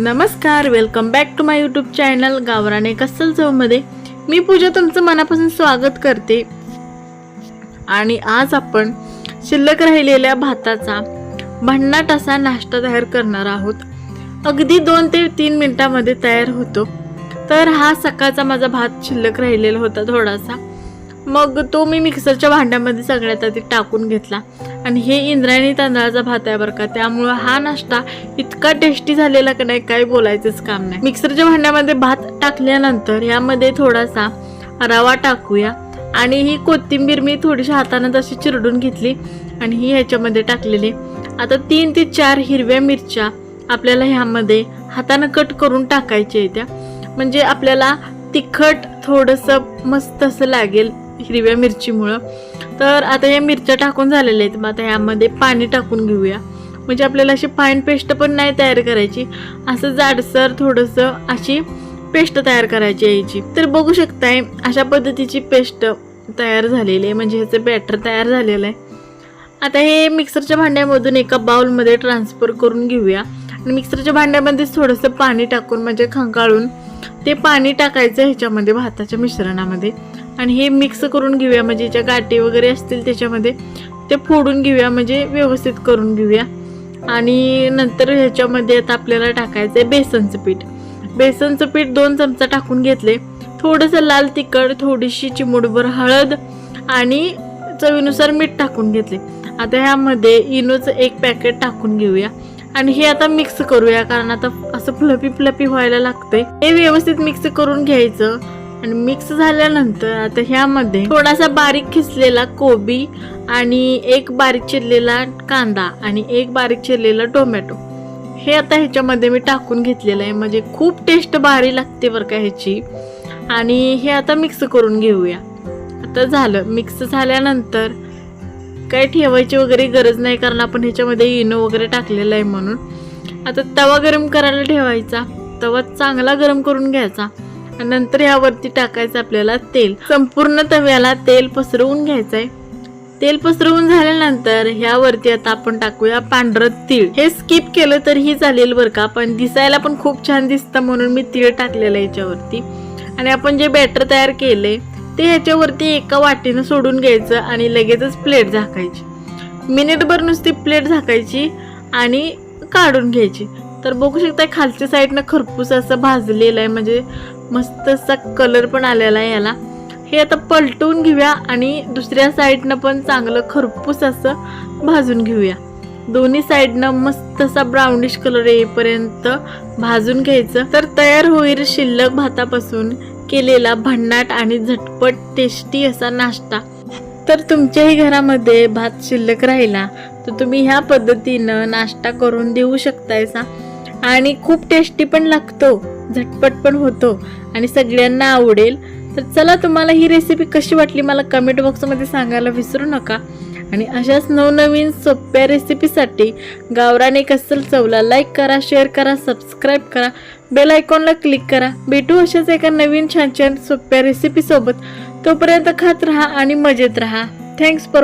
नमस्कार welcome back to my YouTube channel गावराने कस्सल चवमध्ये मी पूजा तुमचं मनापासून स्वागत करते. आणि आज आपण शिल्लक राहिलेल्या भाताचा भन्नाट असा नाश्ता तयार करणार आहोत. अगदी दोन ते तीन मिनिटामध्ये तयार होतो. तर हा सकाळचा माझा भात शिल्लक राहिलेला होता थोडासा. मग तो मी मिक्सरच्या भांड्यामध्ये सगळ्यात आधी टाकून घेतला. आणि हे इंद्रायणी तांदळाचा भात आहे बरं का. त्यामुळं हा नाश्ता इतका टेस्टी झालेला का नाही काय बोलायचंच काम नाही. मिक्सरच्या भांड्यामध्ये भात टाकल्यानंतर यामध्ये थोडासा रवा टाकूया. आणि ही कोथिंबीर मी थोडीशी हातानं तशी चिरडून घेतली आणि ही ह्याच्यामध्ये टाकलेली. आता तीन ते चार हिरव्या मिरच्या आपल्याला ह्यामध्ये हातानं कट करून टाकायच्या त्या. म्हणजे आपल्याला तिखट थोडंसं मस्त असं लागेल. हिरव्या मिरचीमुळं. तर आता या मिरच्या टाकून झालेल्या आहेत. मग आता ह्यामध्ये पाणी टाकून घेऊया. म्हणजे आपल्याला अशी फाईन पेस्ट पण नाही तयार करायची. असं जाडसर थोडंसं अशी पेस्ट तयार करायची यायची. याची तर बघू शकताय अशा पद्धतीची पेस्ट तयार झालेली आहे. म्हणजे ह्याचं बॅटर तयार झालेलं आहे. आता हे मिक्सरच्या भांड्यामधून एका बाउलमध्ये ट्रान्सफर करून घेऊया. आणि मिक्सरच्या भांड्यामध्येच थोडंसं पाणी टाकून म्हणजे खंकाळून ते पाणी टाकायचं ह्याच्यामध्ये भाताच्या मिश्रणामध्ये. आणि हे मिक्स करून घेऊया. म्हणजे ज्या गाठी वगैरे असतील त्याच्यामध्ये ते फोडून घेऊया. म्हणजे व्यवस्थित करून घेऊया. आणि नंतर ह्याच्यामध्ये आता आपल्याला टाकायचं आहे बेसनचं पीठ. बेसनचं पीठ दोन चमचा टाकून घेतले. थोडंसं लाल तिखट थोडीशी चिमुडभर हळद आणि चवीनुसार मीठ टाकून घेतले. आता ह्यामध्ये इनोचं एक पॅकेट टाकून घेऊया. आणि हे आता मिक्स करूया कारण आता असं फ्लपी फ्लपी व्हायला लागतंय. हे व्यवस्थित मिक्स करून घ्यायचं. आणि मिक्स झाल्यानंतर आता ह्यामध्ये थोडासा बारीक खिसलेला कोबी आणि एक बारीक चिरलेला कांदा आणि एक बारीक चिरलेला टोमॅटो. हे आता ह्याच्यामध्ये मी टाकून घेतलेलं आहे. म्हणजे खूप टेस्ट भारी लागते बरं का ह्याची. आणि हे आता मिक्स करून घेऊया. आता झालं. मिक्स झाल्यानंतर काय ठेवायची वगैरे गरज नाही कारण आपण ह्याच्यामध्ये इनो वगैरे टाकलेलं आहे म्हणून. आता तवा गरम करायला ठेवायचा. तवा चांगला गरम करून घ्यायचा. नंतर ह्यावरती टाकायचं आपल्याला तेल. संपूर्ण तव्याला तेल पसरवून घ्यायचं आहे तेल पसरवून झाल्यानंतर ह्यावरती आता आपण टाकूया पांढरं तीळ. हे स्किप केलं तरीही चालेल बरं का पण दिसायला पण खूप छान दिसतं म्हणून मी तीळ टाकलेलं आहे याच्यावरती. आणि आपण जे बॅटर तयार केले ते ह्याच्यावरती एका वाटीनं सोडून घ्यायचं आणि लगेचच प्लेट झाकायची. मिनिटभर नुसती प्लेट झाकायची आणि काढून घ्यायची. तर बघू शकता खालच्या साईडनं खरपूस असं भाजलेलं आहे म्हणजे मस्त असा कलर पण आलेला आहे याला. हे आता पलटून घेऊया आणि दुसऱ्या साईडनं पण चांगलं खरपूस असं भाजून घेऊया. दोन्ही साईडनं मस्त असा ब्राउनिश कलर येईपर्यंत भाजून घ्यायचं. तर तयार होईल शिल्लक भातापासून केलेला भन्नाट आणि झटपट टेस्टी असा नाश्ता. तर तुमच्याही घरामध्ये भात शिल्लक राहिला तर तुम्ही ह्या पद्धतीनं नाश्ता करून देऊ शकतायसा आणि खूप टेस्टी पण लागतो. झटपट पण होतो. आणि सगळ्यांना आवडेल. तर चला तुम्हाला ही रेसिपी कशी वाटली मला कमेंट बॉक्समध्ये सांगायला विसरू नका. आणि अशाच नवनवीन सोप्या रेसिपीसाठी गावराने कसल चवला लाईक करा शेअर करा सबस्क्राईब करा. बेल आयकॉनला क्लिक करा. भेटू अशाच एका नवीन छान छान सोप्या रेसिपीसोबत तोपर्यंत खात राहा आणि मजेत राहा. Thanks for